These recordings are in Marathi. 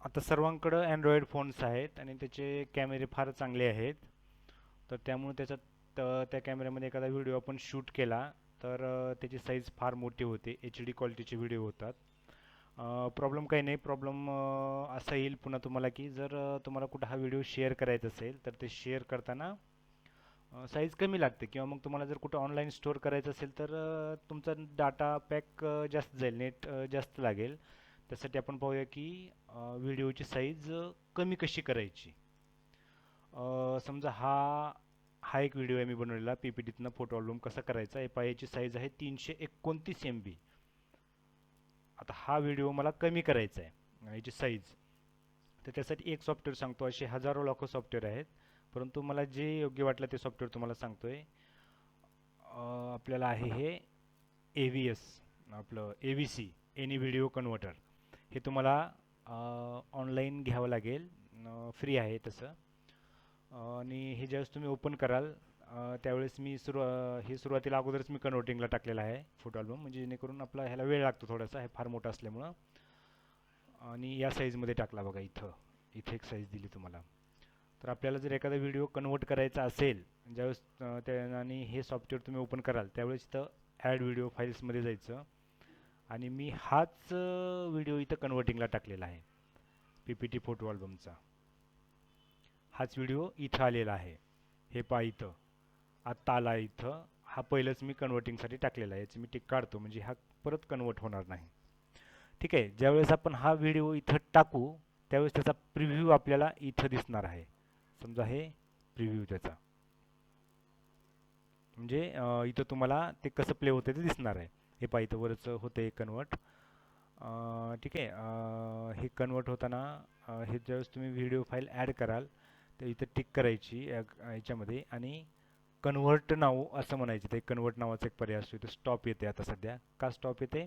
आता सर्वांकडं अँड्रॉईड फोन्स आहेत आणि त्याचे कॅमेरे फार चांगले आहेत. तर त्यामुळे त्याच्यात त्या कॅमेऱ्यामध्ये एखादा व्हिडिओ आपण शूट केला तर त्याची साईज फार मोठी होते. एच डी क्वालिटीचे व्हिडिओ होतात. प्रॉब्लेम काही नाही. प्रॉब्लेम असा येईल पुन्हा तुम्हाला की जर तुम्हाला कुठं हा व्हिडिओ शेअर करायचा असेल तर ते शेअर करताना साईज कमी लागते. किंवा मग तुम्हाला जर कुठं ऑनलाईन स्टोअर करायचं असेल तर तुमचा डाटा पॅक जास्त जाईल. नेट जास्त लागेल. त्यासाठी आपण पाहूया की व्हिडिओची साईज कमी कशी करायची. समजा हा हा एक व्हिडिओ आहे मी बनवलेला पी पी टीतनं फोटो अल्बम कसा करायचा एफ पायाची साईज आहे तीनशे एकोणतीस एम बी आता हा व्हिडिओ मला कमी करायचा आहे याची साईज तर त्यासाठी एक सॉफ्टवेअर सांगतो असे हजारो लाखो सॉफ्टवेअर आहेत. परंतु मला जे योग्य वाटलं ते सॉफ्टवेअर तुम्हाला सांगतो आहे आपल्याला आहे हे ए व्ही एस आपलं A V C any video converter हे तुम्हाला ऑनलाईन घ्यावं लागेल. फ्री आहे तसं. आणि हे ज्यावेळेस तुम्ही ओपन कराल त्यावेळेस मी सुरू हे सुरुवातीला अगोदरच मी कन्वर्टिंगला टाकलेला आहे फोटो अल्बम म्हणजे जेणेकरून आपला ह्याला वेळ लागतो थोडासा हे फार मोठं असल्यामुळं. आणि या साईजमध्ये टाकला बघा इथं. इथे एक साईज दिली तुम्हाला. तर आपल्याला जर एखादा व्हिडिओ कन्वर्ट करायचा असेल ज्यावेळेस त्या आणि हे सॉफ्टवेअर तुम्ही ओपन कराल त्यावेळेस इथं ॲड व्हिडिओ फाईल्समध्ये जायचं. आणि मी हाच व्हिडिओ इथं कन्वर्टिंगला टाकलेला आहे. पी पी टी फोटो अल्बमचा हाच व्हिडिओ इथं आलेला आहे. हे पा इथं. आत्ता आला इथं. हा पहिलंच मी कन्वर्टिंगसाठी टाकलेला आहे. याची मी टिक काढतो. म्हणजे हा परत कन्वर्ट होणार नाही. ठीक आहे. ज्यावेळेस आपण हा व्हिडिओ इथं टाकू त्यावेळेस त्याचा प्रिव्ह्यू आपल्याला इथं दिसणार आहे. समजा हे प्रिव्ह्यू त्याचा. म्हणजे इथं तुम्हाला ते कसं प्ले होतं ते दिसणार आहे. हे पायथवरच इथं होतं हे कन्वर्ट ठीक आहे हे कन्वर्ट होताना हे ज्यावेळेस तुम्ही व्हिडिओ फाईल ॲड कराल तर इथं टिक करायची या- याच्यामध्ये. आणि कन्व्हर्ट नाव असं म्हणायचं ते कन्वर्ट नावाचा एक पर्याय असतो इथं स्टॉप येते आता सध्या. का स्टॉप येते?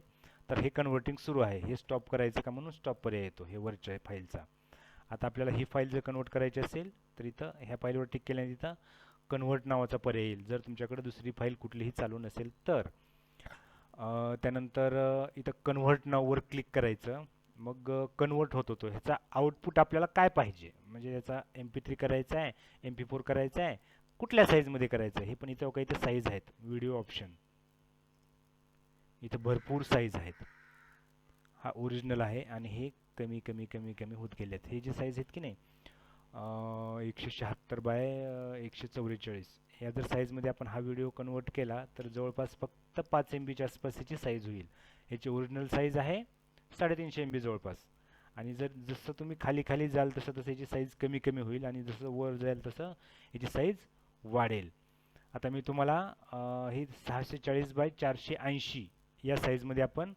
तर हे कन्वर्टिंग सुरू आहे. हे स्टॉप करायचं का म्हणून स्टॉप पर्याय येतो हे वरच्या फाईलचा आता आपल्याला ही फाईल जर कन्वर्ट करायची असेल तर इथं ह्या फाईलवर टिक केल्याने तिथं कन्वर्ट नावाचा पर्याय येईल. जर तुमच्याकडे दुसरी फाईल कुठलीही चालू नसेल तर. त्यानंतर इथं कन्व्हर्ट नाववर क्लिक करायचं. मग कन्वर्ट होत होतो ह्याचा आउटपुट आपल्याला काय पाहिजे? म्हणजे याचा एम पी थ्री करायचा आहे एम पी फोर करायचा आहे कुठल्या साईजमध्ये करायचं आहे? हे पण इथं काही इथं साईज आहेत. व्हिडिओ ऑप्शन इथं भरपूर साईज आहेत. हा ओरिजिनल आहे आणि हे कमी कमी कमी कमी होत गेले आहेत हे जे साईज आहेत की नाही? एकशे शहात्तर बाय एकशे चौवेचाळीस ह्या जर साईजमध्ये आपण हा व्हिडिओ कन्वर्ट केला तर जवळपास फक्त पाच एम बीच्या आसपास याची साईज होईल. ह्याची ओरिजिनल साईज आहे साडेतीनशे एम बी जवळपास. आणि जर जसं तुम्ही खाली खाली जाल तसं तसं याची साईज कमी कमी होईल आणि जसं वर जाईल तसं याची साईज वाढेल. आता मी तुम्हाला ही हे सहाशे चाळीस बाय चारशे ऐंशी या साईजमध्ये आपण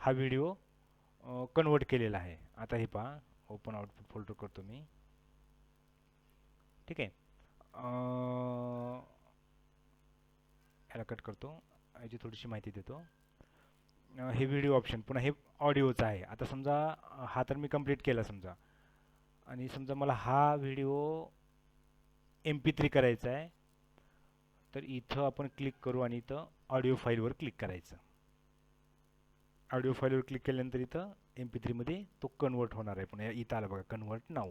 हा व्हिडिओ कन्वर्ट केलेला आहे. आता हे पहा ओपन आउटपुट फोल्डर करतो मी. ठीक आहे. अं, याला कट करतो. याची थोडीशी माहिती देतो. हे व्हिडिओ ऑप्शन पुन्हा हे ऑडिओचं आहे. आता समजा हा तर मी कंप्लीट केला समजा. आणि समजा मला हा व्हिडिओ एम पी थ्री करायचा आहे. तर इथं आपण क्लिक करू आणि इथं ऑडिओ फाईलवर क्लिक करायचं. ऑडिओ फाईलवर क्लिक केल्यानंतर इथं एम पी थ्रीमध्ये तो कन्वर्ट होणार आहे. पुन्हा इथं आला बघा कन्वर्ट नाव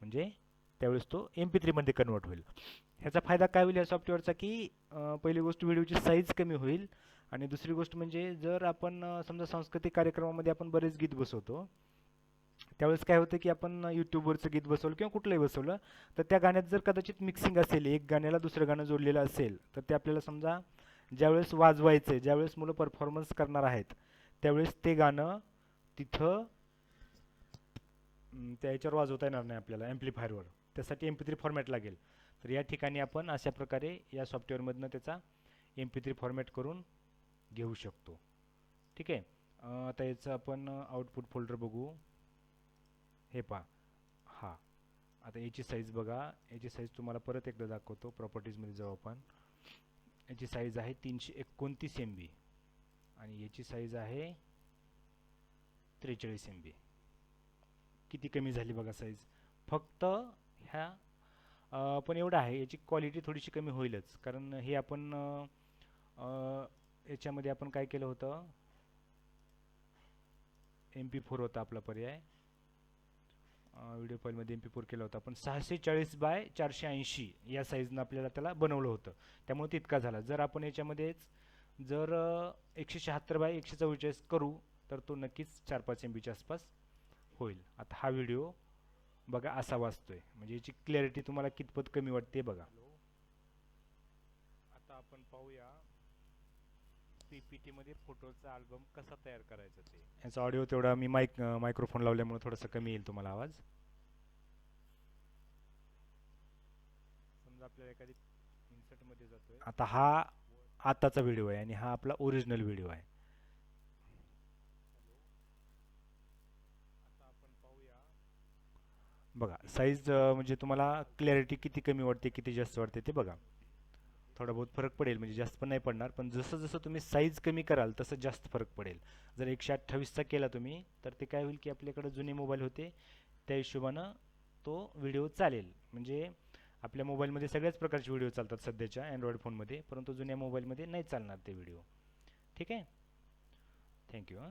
म्हणजे त्यावेळेस तो एम पी थ्रीमध्ये कन्वर्ट होईल. ह्याचा फायदा काय होईल या सॉफ्टवेअरचा की पहिली गोष्ट व्हिडिओची साईज कमी होईल आणि दुसरी गोष्ट म्हणजे जर आपण समजा सांस्कृतिक कार्यक्रमामध्ये आपण बरेच गीत बसवतो त्यावेळेस काय होतं की आपण यूट्यूबवरचं गीत बसवलं किंवा कुठलंही बसवलं तर त्या गाण्यात जर कदाचित मिक्सिंग असेल एक गाण्याला दुसरं गाणं जोडलेलं असेल तर ते आपल्याला समजा ज्यावेळेस वाजवायचं आहे ज्यावेळेस मुलं परफॉर्मन्स करणार आहेत त्यावेळेस ते गाणं तिथं त्या याच्यावर वाजवता येणार नाही आपल्याला ॲम्प्लिफायरवर त्यासाठी एम पी थ्री फॉर्मॅट लागेल. तर या ठिकाणी आपण अशा प्रकारे या सॉफ्टवेअरमधनं त्याचा एम पी थ्री फॉर्मॅट करून घेऊ शकतो. ठीक आहे? आता याचं आपण आउटपुट फोल्डर बघू. हे पहा. हा. आता याची साईज बघा. याची साईज तुम्हाला परत एकदा दाखवतो. प्रॉपर्टीजमध्ये जाऊ आपण. याची साईज आहे तीनशे एकोणतीस एम बी आणि याची साईज आहे त्रेचाळीस एम बी किती कमी झाली बघा साईज फक्त ह्या पण एवढं आहे. याची क्वालिटी थोडीशी कमी होईलच. कारण हे आपण याच्यामध्ये आपण काय केलं होतं? एम पी फोर होता आपला पर्याय. व्हिडिओ फाईलमध्ये एम पी फोर केला होता. पण सहाशे चाळीस बाय चारशे ऐंशी या साईजनं आपल्याला त्याला बनवलं होतं. त्यामुळे तितका झाला. जर आपण याच्यामध्येच जर एकशे शहात्तर बाय एकशे चव्वेचाळीस करू तर तो नक्कीच चार पाच एम बीच्या आसपास होईल. आता हा व्हिडिओ बघा असा वाचतोय. म्हणजे याची क्लॅरिटी तुम्हाला कितपत कमी वाटते बघा. आता आपण पाहूया पीपीटी मध्ये फोटोचा अल्बम कसा तयार करायचा ते. याचा ऑडिओ तेवढा मी माईक मायक्रोफोन लावल्यामुळे थोडासा कमी येईल तुम्हाला आवाज. समजा आपल्याला एखादी इन्सर्टमध्ये जातोय. आता हा आताचा व्हिडिओ आहे आणि हा आपला ओरिजिनल व्हिडिओ आहे आता आपण पाहूया बघा साईज म्हणजे तुम्हाला क्लॅरिटी किती कमी वाटते किती जास्त वाटते ते बघा. थोडा बहुत फरक पडेल म्हणजे जास्त पण नाही पडणार पण जसं जसं तुम्ही साईज कमी कराल तसं जास्त फरक पडेल. जर एकशे अठ्ठावीसचा केला तुम्ही तर ते काय होईल की आपल्याकडे जुने मोबाईल होते त्या हिशोबानं तो व्हिडिओ चालेल. म्हणजे आपल्या मोबाईलमध्ये सगळ्याच प्रकारचे व्हिडिओ चालतात सध्याच्या अँड्रॉइड फोनमध्ये परंतु जुन्या मोबाईलमध्ये नाही चालणार ते व्हिडिओ ठीक आहे? थँक्यू हां.